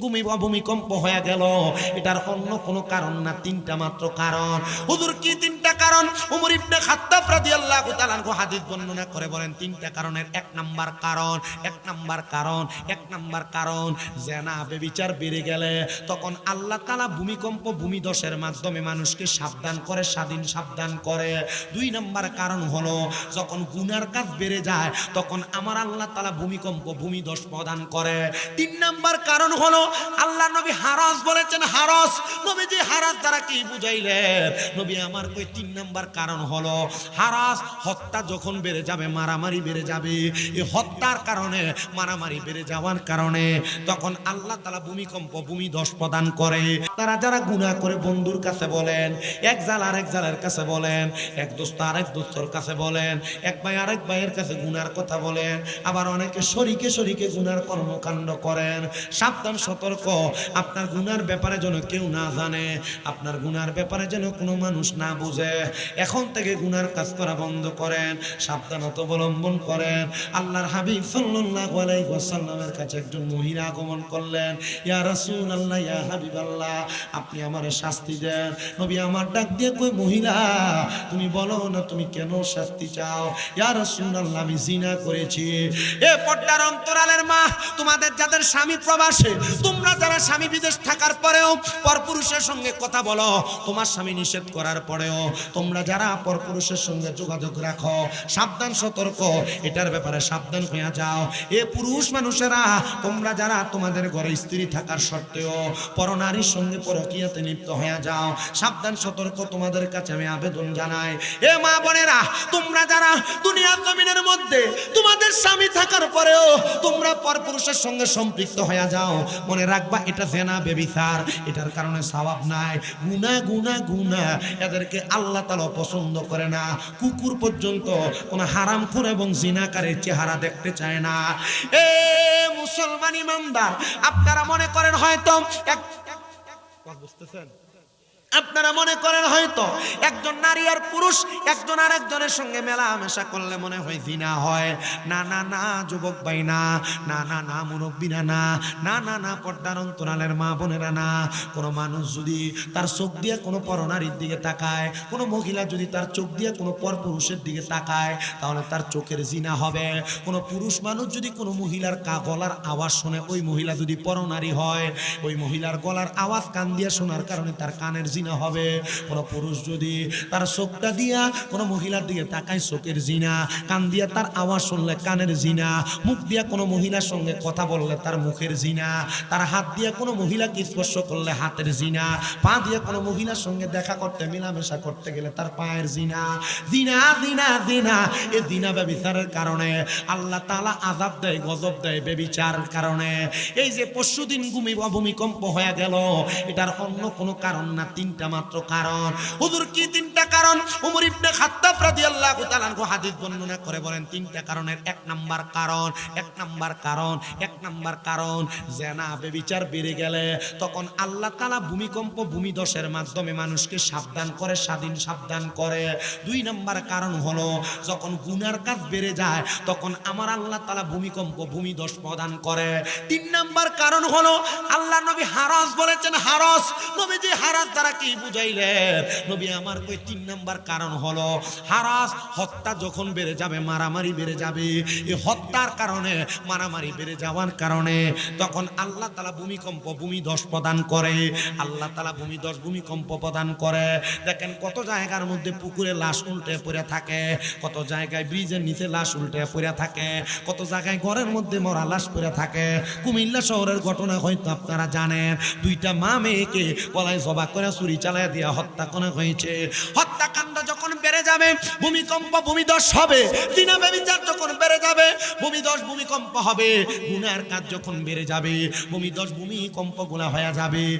ভূমি ভূমিকম্প হয়ে গেল। এটার অন্য কোনো কারণ না, তিনটা মাত্র কারণ। হুজুর, কি তিনটা কারণ উমর ইবনে খাত্তাব রাদিয়াল্লাহু তাআলা হাদিস বর্ণনা করে বলেন, তিনটা কারণের, এক নাম্বার কারণ, এক নাম্বার কারণ, এক নাম্বার কারণ, জেনা বেবিচার বেড়ে গেলে তখন আল্লাহ তাআলা ভূমিকম্প ভূমিদশের মাধ্যমে মানুষকে সাবধান করে, স্বাধীন সাবধান করে। দুই নাম্বার কারণ হলো, যখন গুনার কাজ বেড়ে যায়, তখন আমার আল্লাহ তাআলা ভূমিকম্প ভূমিদশ প্রদান করে। তিন নাম্বার কারণ হলো, আল্লাহ নবী হারাস বলেছেন, হারাস নবীজি হারাস দ্বারা কি বুঝাইলেন? নবী আমার কই তিন নাম্বার কারণ হলো, হারাস হত্যা যখন বেড়ে যাবে, মারামারি বেড়ে যাবে। এই হত্যার কারণে, মারামারি বেড়ে যাওয়ার কারণে তখন আল্লাহ তালা ভূমিকম্প ভূমিদশ প্রদান করে। তারা যারা গুনাহ করে, বন্ধুর কাছে বলেন, এক জাল আরেক জালের কাছে বলেন, এক দোস্ত আরেক দোস্তর কাছে বলেন, এক ভাই আরেক ভাইয়ের কাছে গুনার কথা বলেন, আবার অনেকে শরীকে শরীকে গুনার কর্মকাণ্ড করেন। সাবধান, সতর্ক, আপনার গুনার ব্যাপারে যেন কেউ না জানে, আপনার গুনার ব্যাপারে যেন কোনো মানুষ না বুঝে। এখন থেকে গুনার কাজ করা বন্ধ করেন, সাবধানতা অবলম্বন করেন। আল্লাহর হাবিব সাল্লাল্লাহু আলাইহি ওয়াসাল্লামের কাছে একজন মহিলা আগমন করলেন, ইয়া রাসূলুল্লাহ, ইয়া হাবিবাল্লাহ, আপনি আমারে শাস্তি দেন। নবী আমার ডাক দিয়ে কই মহিলা, তুমি বলো না, তুমি কেন শাস্তি চাও? ইয়া রাসূলুল্লাহ, আমি জিনা করেছি। এ পর্দার অন্তরালের মা, তোমাদের যাদের স্বামী প্রবাসে, তোমরা যারা স্বামী বিদেশ থাকার পরেও পরপুরুষের সঙ্গে কথা বলো, তোমার স্বামী নিষেধ করার পরেও তোমরা যারা পরপুরুষের সঙ্গে যোগাযোগ রাখো, সাবধান, সতর্ক, এটার ব্যাপারে সাবধান হয়ে যাও। এ পুরুষ মানুষেরা, তোমরা যারা তোমাদের ঘরে স্ত্রী থাকার সত্ত্বেও পরনারীর সঙ্গে পরকিয়াতে লিপ্ত হয়ে যাও, সাবধান, সতর্ক, তোমাদের কাছে আমি আবেদন জানাই। এ মা বোনেরা, তোমরা যারা দুনিয়ার জমিনের মধ্যে তোমাদের স্বামী থাকার পরেও তোমরা পরপুরুষের সঙ্গে সম্পৃক্ত হয়ে যাও, মনে রাখবা এটা জেনা, বেবিচার। এটার কারণে স্বভাব নাই। গুনা গুনা গুনা এদেরকে আল্লাহ তালা পছন্দ করে না। কুকুর পর্যন্ত কোন হারামখোর এবং জিনাকারের চেহারা দেখতে চায় না। এ মুসলমান ইমানদার, আপনারা মনে করেন হয়তো বুঝতেছেন? আপনারা মনে করেন হয়তো একজন নারী আর পুরুষ, একজন আর একজনের সঙ্গে মেলামেশা করলে মনে হয় জিনা হয়। না না না, যুবক ভাই না না না না মুরব্বীরা না না না না, পর্দার অন্তরালের মা বোনেরা না। কোনো মানুষ যদি তার চোখ দিয়ে কোনো পরনারীর দিকে তাকায়, কোনো মহিলা যদি তার চোখ দিয়ে কোনো পর পুরুষের দিকে তাকায়, তাহলে তার চোখের জিনা হবে। কোনো পুরুষ মানুষ যদি কোনো মহিলার কা, গলার আওয়াজ শোনে ওই মহিলা যদি পরনারী হয়, ওই মহিলার গলার আওয়াজ কান দিয়ে শোনার কারণে তার কানের জিনা হবে। কোনো পুরুষ যদি তার চোখটা দিয়া কোনো মহিলার দিকে তাকায় চোখের জিনা, কান দিয়া তার আওয়াজ শুনলে কানের জিনা, মুখ দিয়া কোনো মহিলার সঙ্গে কথা বললে তার মুখের জিনা, তার হাত দিয়ে কোনো মহিলাকে স্পর্শ করলে হাতের জিনা, পা দিয়ে কোনো মহিলার সঙ্গে দেখা করতে, মেলামেশা করতে গেলে তার পায়ের জিনা। জিনা জিনা জিনা, এ জিনা ব্যবিচারের কারণে আল্লাহ তালা আজাব দেয়, গজব দেয় বেবিচার কারণে। এই যে পরশুদিন ভূমি ভূমিকম্প হয়ে গেল, এটার অন্য কোনো কারণ না। তিনটা মাত্র কারণ। হুজুর কি তিনটা কারণ? উমর ইবনে খাত্তাব রাদিয়াল্লাহু তাআলা আনহু হাদিস বর্ণনা করে বলেন, তিনটা কারণের এক নাম্বার কারণ, এক নাম্বার কারণ, এক নাম্বার কারণ। জেনা বেবিচার বেড়ে গেলে তখন আল্লাহ তাআলা ভূমিকম্প ভূমিদশের মাধ্যমে মানুষকে সাবধান করে, স্বাধীন সাবধান করে। দুই নাম্বার কারণ হলো, যখন গুনার কাজ বেড়ে যায়, তখন আমার আল্লাহ তাআলা ভূমিকম্প ভূমি ভূমিদশ প্রদান করে। তিন নাম্বার কারণ হলো, আল্লাহ নবী হারাস বলেছেন, হারাস। নবীজি হারাস দ্বারা কি বুঝাইলেন নবী আমার কই তিন নাম্বার কারণ হলো, হারাস হত্যা যখন বেড়ে যাবে, মারামারি বেড়ে যাবে। এই হত্যার কারণে, মারামারি বেড়ে যাওয়ার কারণে তখন আল্লাহ তালা ভূমিকম্প ভূমিদশ প্রদান করে। আল্লাহ তালা ভূমিদশ ভূমিকম্প প্রদান করে। দেখেন কত জায়গার মধ্যে পুকুরে লাশ উল্টে পড়ে থাকে, কত জায়গায় ব্রিজের নিচে লাশ উল্টে পড়ে থাকে, কত জায়গায় ঘরের মধ্যে মরা লাশ পড়ে থাকে। কুমিল্লা শহরের ঘটনা হয়তো আপনারা জানেন, দুইটা মা মেয়েকে গলায় জবা করে চালায় দিয়ে হত্যা করা হয়েছে? হত্যাকাণ্ড যখন বেড়ে যাবে, ভূমিকম্প ভূমিদশ হবে। দিনা ব্যবচার যখন বেড়ে যাবে, ভূমিদশ ভূমিকম্প হবে। গুনার কাজ যখন বেড়ে যাবে, ভূমিদশ ভূমিকম্প গুণা হয়ে যাবে।